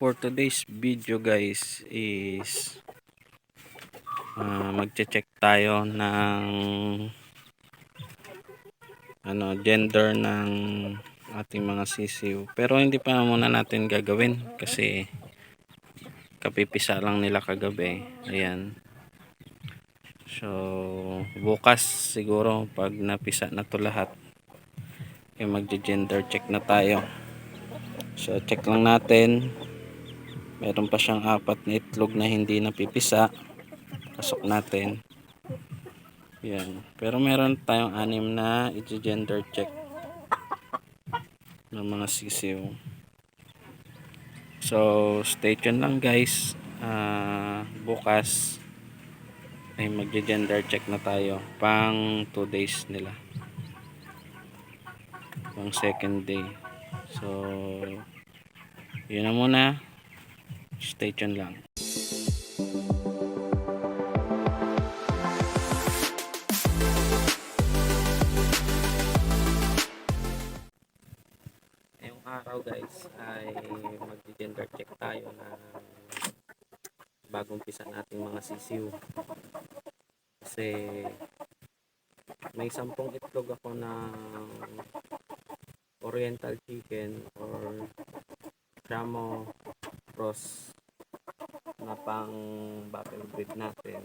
for today's video guys is uh, magche-check tayo ng ano gender ng ating mga sisiw. Pero hindi pa muna natin gagawin kasi kapipisa lang nila kagabi. Ayan. So bukas siguro pag napisa na to lahat eh magje-gender check na tayo. So check lang natin. Meron pa siyang apat na itlog na hindi napipisa. Pasok natin. Yan. Pero meron tayong anim na i-gender check ng mga sisiw. So stay tuned lang guys. Ah, bukas ay magje-gender check na tayo pang 2 days nila. Pang second day. So, yun na muna. Stay tuned lang. Ngayong araw guys ay mag-gender check tayo na bagong pisa nating mga sisiw. Kasi may sampung itlog ako ng oriental chicken or Shamo cross na pang battle breed natin.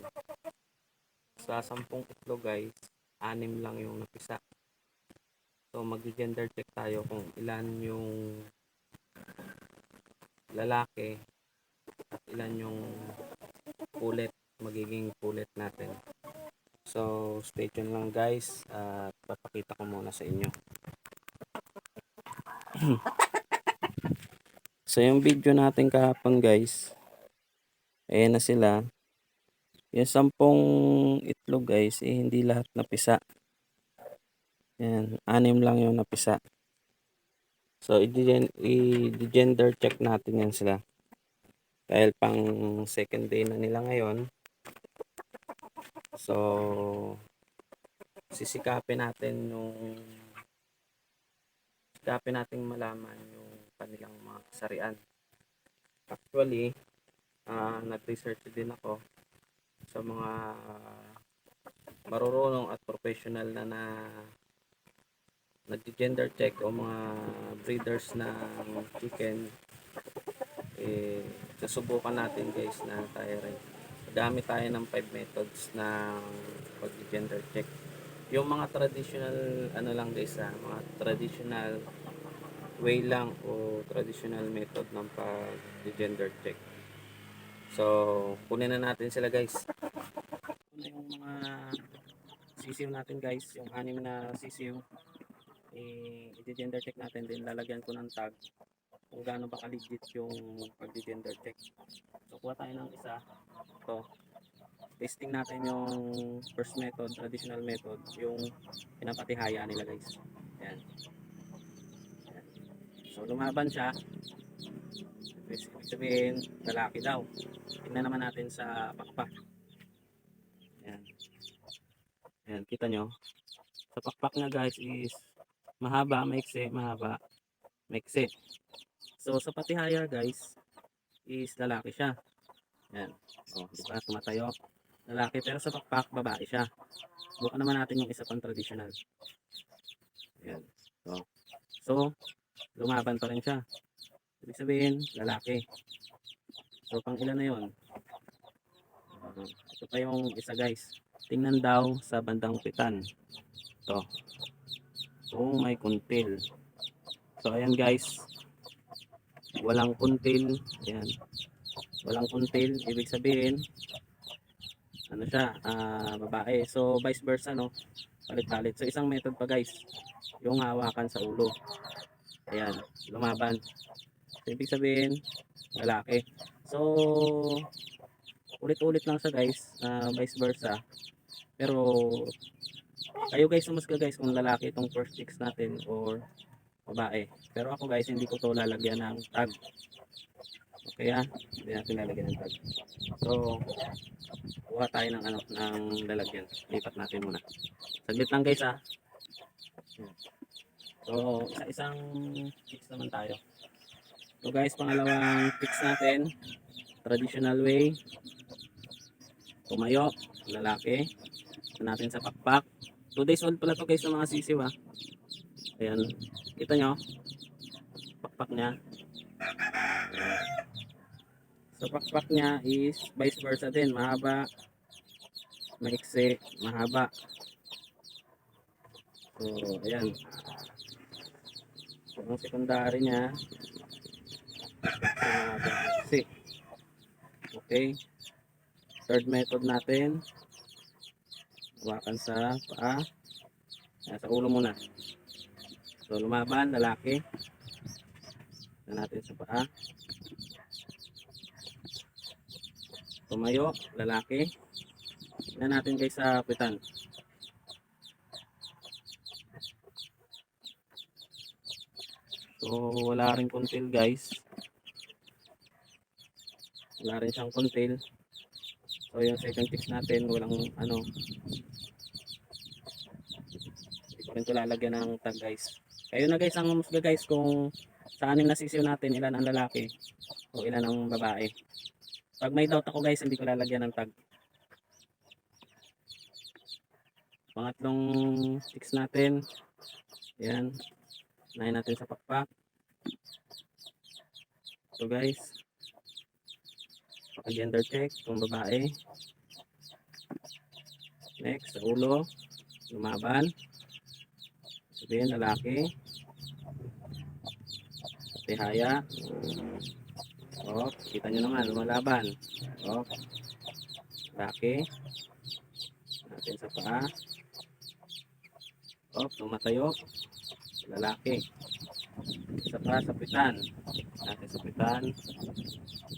Sa sampung itlog guys, anim lang yung napisa. So mag-gender check tayo kung ilan yung lalaki at ilan yung pulet, magiging pulet natin. So stay tuned lang guys at papakita ko muna sa inyo. So yung video natin kahapon guys, ayan na sila. Yung sampung itlog guys, eh, hindi lahat napisa. Ayan, anim lang yung napisa. So i-gender check natin yan sila. Dahil pang second day na nila ngayon. So sisikapin natin yung sisikapin natin malaman yung kanilang mga kasarian. Actually, ah, nag-research din ako sa mga marurunong at professional na na nag-gender check o mga breeders na chicken eh susubukan natin guys na tayo rin gamit tayo ng 5 methods ng pag-gender check yung mga traditional ano lang guys ha, mga traditional way lang o traditional method ng pag-gender check. So, kunin na natin sila guys. Na yung mga sisiw natin guys, yung anim na sisiw. I-gender check natin din. Lalagyan ko ng tag kung gaano ba ka-legit yung pag-gender check. So, kuha tayo ng isa. Ito. Testing natin yung first method, traditional method, yung pinapatihaya nila guys. Yan. So lumaban siya. Ibig sabihin, lalaki daw. Tingnan naman natin sa pakpak. Ayan. Ayan, kita nyo. Sa pakpak niya guys is mahaba, maiksi, mahaba, maiksi. So sa patihaya guys is lalaki siya. Ayan. O, di ba? Tumatayo. Lalaki pero sa pakpak babae siya. Bukan naman natin yung isa pang traditional. Ayan. So, so lumaban pa rin siya. Ibig sabihin, lalaki. So, pang ilan na yun? Uh, ito pa yung isa guys. Tingnan daw sa bandang pitan. Ito. Oh, may kuntil. So, ayan guys. Walang kuntil. Ayan. Walang kuntil. Ibig sabihin, ano siya, ah, babae. So, vice versa, no? Palit-palit. So, isang method pa guys. Yung hawakan sa ulo. Ayan, lumaban. So, ibig sabihin, lalaki. So, ulit-ulit lang sa guys, uh, vice versa. Pero, kayo guys, sumusga guys kung lalaki itong first chicks natin or babae. Pero ako guys, hindi ko to lalagyan ng tag. Okay ah, hindi natin lalagyan ng tag. So, kuha tayo ng ano, ng lalagyan. Lipat natin muna. Saglit lang guys ah. So, isa-isang chicks naman tayo. So guys, pangalawang fix natin. Traditional way. Tumayo, lalaki. Natin sa pakpak. 2 days old pala to guys ng mga sisiw ha. Ayan. Kita nyo? Pakpak niya. So pakpak niya is vice versa din. Mahaba, maiksi, mahaba. So, ayan. So, ang secondary niya. Okay. Third method natin, hawakan sa paa. Sa ulo muna. So, lumaban, lalaki. Ito natin sa paa. Tumayo, lalaki. Tignan natin guys sa pitan. So, wala rin kuntil guys. Wala rin siyang kuntil. So, yung second fix natin, walang ano. Hindi ko rin ito lalagyan ng tag guys. Kayo na guys ang musga guys kung sa aning nasisiw natin ilan ang lalaki o ilan ang babae. Pag may doubt ako guys, hindi ko lalagyan ng tag. Pangatlong fix natin. Yan. Unahin natin sa pakpak. So guys. Paka-gender check kung babae. Next, sa ulo. Lumaban. Sabihin, lalaki. Tihaya. Oh, kita nyo naman, lumalaban. Oh. Lalaki. Natin sa paa. Oh, tumatayo. Lalaki. Isa pa sa pitan. Natin sa pitan.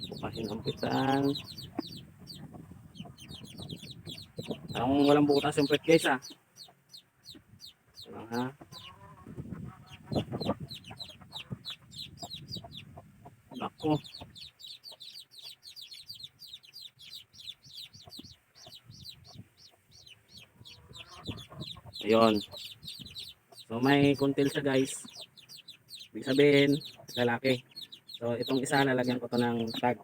Bukahin ang pitan. Parang walang butas yung pet guys ah. Mga Ako. Ayun. So may kuntil siya guys. Ibig sabihin, lalaki. So itong isa lalagyan ko to ng tag.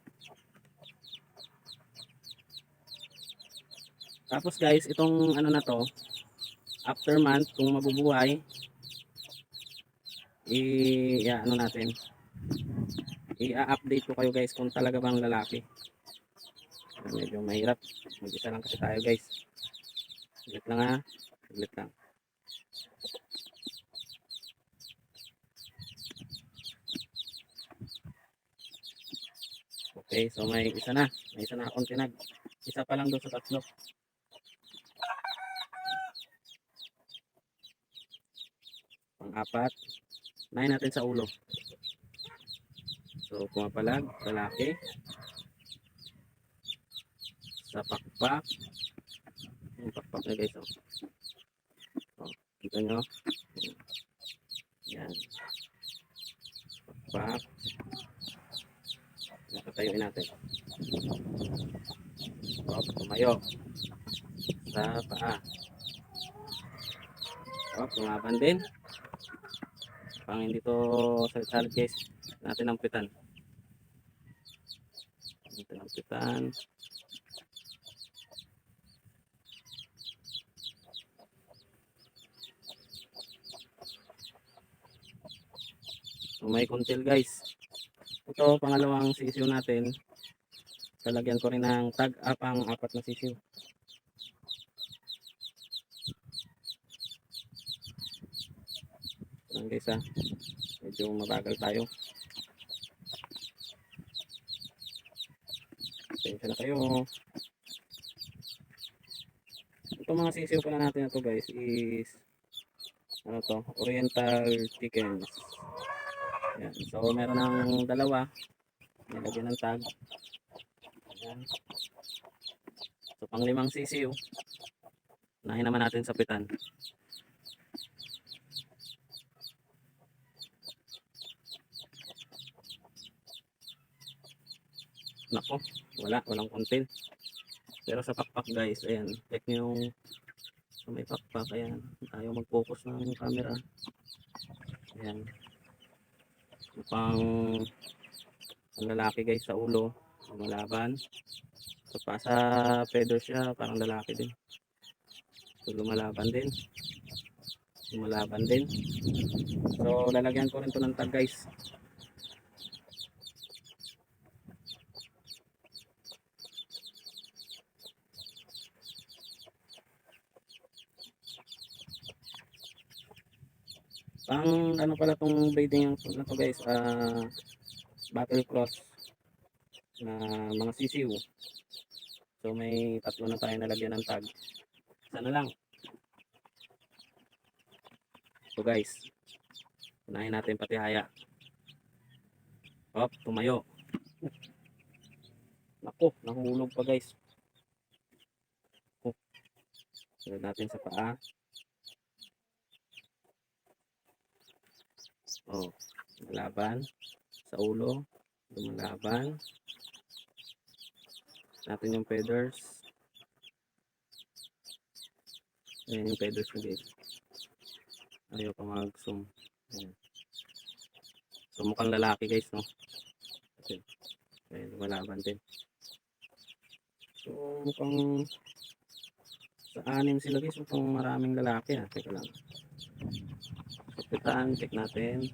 Tapos guys, itong ano na to, after month kung mabubuhay, i ya, ano natin, i-update ko kayo guys kung talaga bang lalaki. Medyo mahirap. Mag-isa lang kasi tayo guys. Saglit lang ha. Saglit lang. Okay, so may isa na. May isa na akong tinag. Isa pa lang doon sa tatlo. Pang-apat. Nahin natin sa ulo. So, pumapalag, lalaki. Sa pakpak. Yung pakpak na guys, oh. oh kita nyo? Yan. Pakpak. Nakatayuin natin. Oh, tumayo. Sa paa. Oh, tumaban din. Pang hindi to salit-salit guys. Natin ang pitan. Natin ang pitan. So, may kuntil guys. Ito, pangalawang sisiyo natin. Lalagyan ko rin ng tag up ang apat na sisiyo. Yan guys ha. Medyo mabagal tayo. Pasensya na kayo. Ito mga sisiyo pala natin na to guys is ano to, oriental chickens. Yan. So, meron ng dalawa. Nilagyan ng tag. Yan. So, pang limang sisiyo. Nahin naman natin sa pitan. Nako, wala, walang content. Pero sa pakpak guys, ayan, check nyo yung may pakpak, ayan, ayaw mag-focus ng camera. Ayan. Pang Ang lalaki guys sa ulo, lumalaban. So pa sa feather siya, parang lalaki din. So lumalaban din. Lumalaban din. So lalagyan ko rin to ng tag guys. Pang ano pala tong breeding na to guys, ah battle cross na mga sisiw. So may tatlo na tayo nalagyan ng tag. Sana lang. So guys, unahin natin pati haya. Hop, tumayo. Nako, nahulog pa guys. Oh. Sunod natin sa paa. Oh, laban sa ulo, lumalaban. Natin yung feathers. Ayan yung feathers ko guys. Pa mag-zoom. So mukhang lalaki guys, no? Kasi, ayan, lumalaban din. So mukhang sa anim sila guys, mukhang maraming lalaki ah. Teka lang. Kapitan, check natin.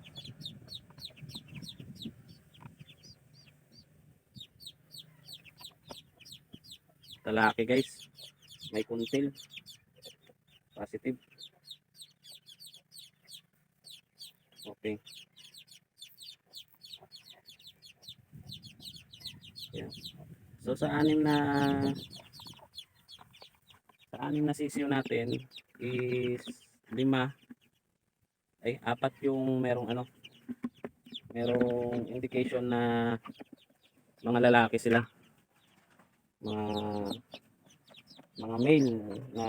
Lalaki guys. May kuntil. Positive. Okay. Yan. So sa anim na sa anim na sisiyo natin is lima ay apat yung merong ano merong indication na mga lalaki sila. Mga mga male na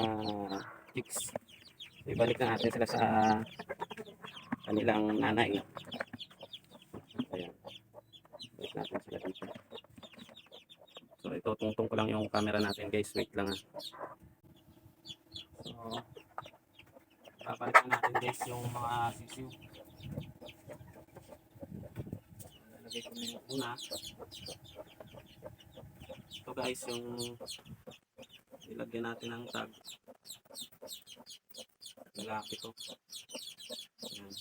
chicks. Ibalik na natin sila sa kanilang nanay. Ayan. Balik natin sila dito. So ito tungtong ko lang yung camera natin guys. Wait lang ha so Na natin guys yung mga sisiw. Lalagay ko yung una. Ito guys yung ilagyan natin ng tag. Lalaki to. Ayan.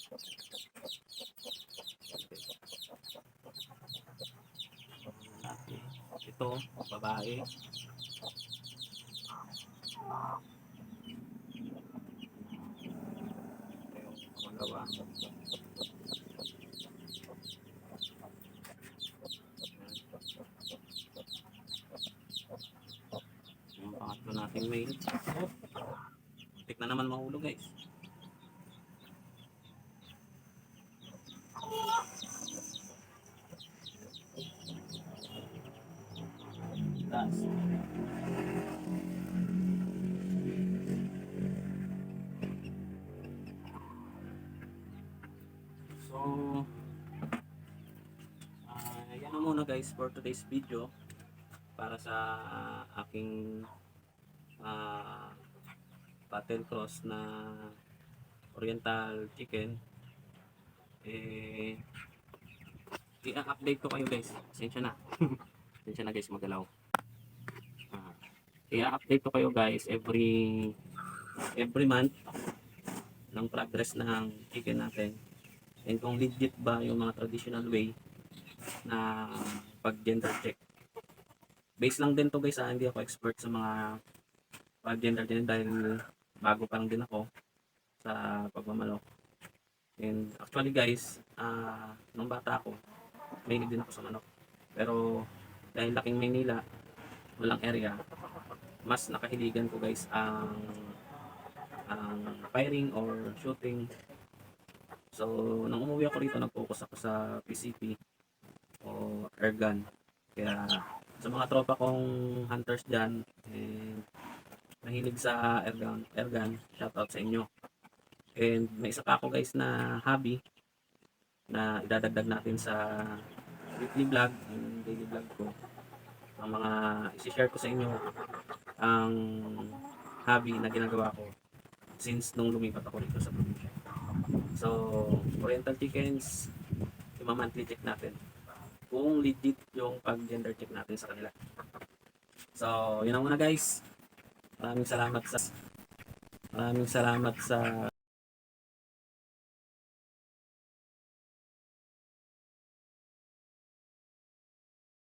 Ito, babae. Pangalawa. Yung pangatlo nating mail. Oh. Tik na naman mahulog guys. So, ah yan na muna guys for today's video. Para sa aking ah battle cross na oriental chicken. Eh i-update ko kayo guys. Pasensya na. Pasensya na guys magalaw. Ah, i-update ko kayo guys every every month ng progress ng chicken natin and kung legit ba yung mga traditional way na pag gender check. Base lang din to guys ah, hindi ako expert sa mga pag gender din dahil bago pa lang din ako sa pagmamalok. And actually guys ah nung bata ako may din ako sa manok. Pero dahil laking Maynila walang area mas nakahiligan ko guys ang ang firing or shooting So, nung umuwi ako rito, nag-focus ako sa PCP o airgun. Kaya, sa mga tropa kong hunters dyan, eh, mahilig sa airgun, airgun, shoutout sa inyo. And may isa pa ako guys na hobby na idadagdag natin sa weekly vlog, yung daily vlog ko. Ang mga isi-share ko sa inyo ang hobby na ginagawa ko since nung lumipat ako rito sa probinsya. So, oriental chickens, yung monthly check natin. kung legit yung pag-gender check natin sa kanila. So, yun ang muna guys. Maraming salamat sa maraming salamat sa